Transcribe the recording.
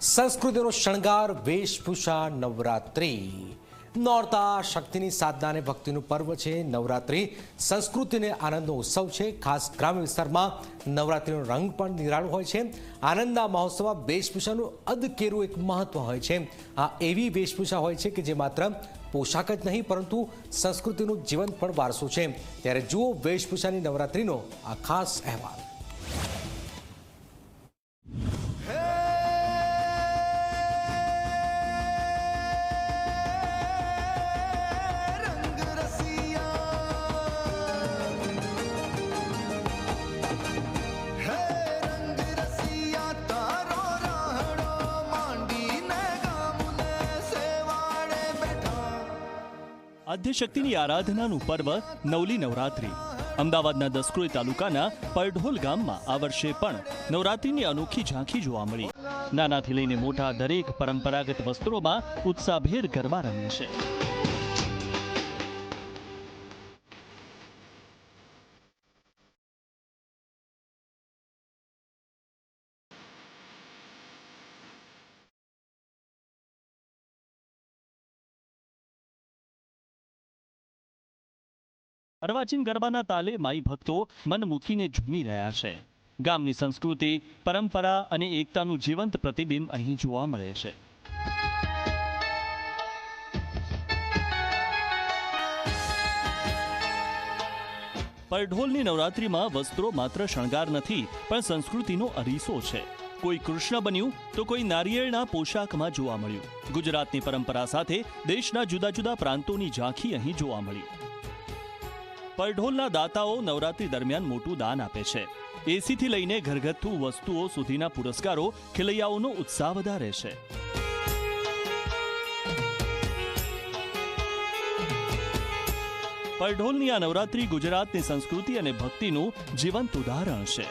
સંસ્કૃતિનો શણગાર વેશભૂષા નવરાત્રિ. નોરતા શક્તિની સાધના અને ભક્તિનું પર્વ છે નવરાત્રિ. સંસ્કૃતિને આનંદનો ઉત્સવ છે. ખાસ ગ્રામ્ય વિસ્તારમાં નવરાત્રિનો રંગ પણ નિરાળો હોય છે. આનંદના મહોત્સવમાં વેશભૂષાનું અદકેરું એક મહત્વ હોય છે. આ એવી વેશભૂષા હોય છે કે જે માત્ર પોશાક જ નહીં, પરંતુ સંસ્કૃતિનું જીવન પણ વારસો છે. ત્યારે જુઓ વેશભૂષાની નવરાત્રિનો આ ખાસ અહેવાલ. આદ્યશક્તિની આરાધનાનું પર્વ નવલી નવરાત્રી. અમદાવાદના દસક્રોઈ તાલુકાના પરઢોલ ગામમાં આ વર્ષે પણ નવરાત્રીની અનોખી ઝાંખી જોવા મળી. નાનાથી લઈને મોટા દરેક પરંપરાગત વસ્ત્રોમાં ઉત્સાહભેર ગરબા રમે છે. અર્વાચીન ગરબાના તાલે માઈ ભક્તો મન મૂકીને ઝૂમી રહ્યા છે. ગામની સંસ્કૃતિ, પરંપરા અને એકતાનું જીવંત પ્રતિબિંબ અહીં જોવા મળે છે. પરઢોલની નવરાત્રીમાં વસ્ત્રો માત્ર શણગાર નથી, પણ સંસ્કૃતિનો અરીસો છે. કોઈ કૃષ્ણ બન્યું તો કોઈ નારિયેળના પોશાકમાં જોવા મળ્યું. ગુજરાતની પરંપરા સાથે દેશના જુદા જુદા પ્રાંતોની ઝાંખી અહીં જોવા મળી. પરઢોલના દાતાઓ નવરાત્રી દરમિયાન મોટું દાન આપે છે. એસીથી લઈને ઘરગથ્થુ વસ્તુઓ સુધીના પુરસ્કારો ખેલૈયાઓનો ઉત્સાહ વધારે છે. પરઢોલની આ નવરાત્રી ગુજરાતની સંસ્કૃતિ અને ભક્તિનું જીવંત ઉદાહરણ છે.